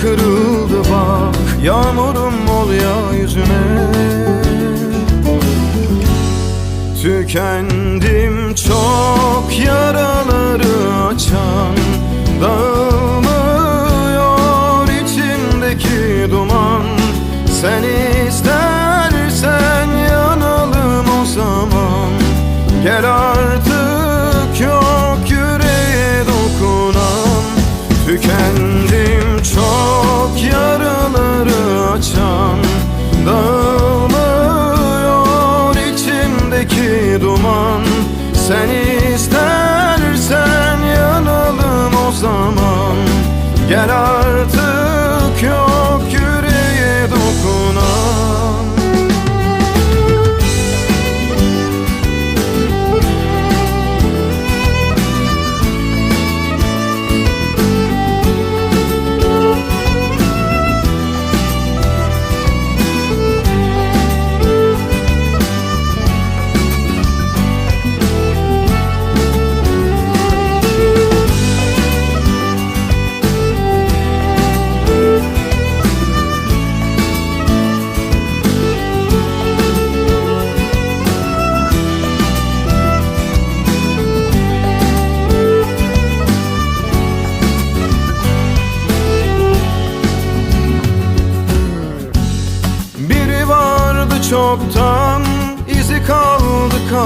kırıldı bak Yağmurum ol ya yüzüme. Tükendim Sen istersen yanalım o zaman. Gel artık çoktan izi kaldı kay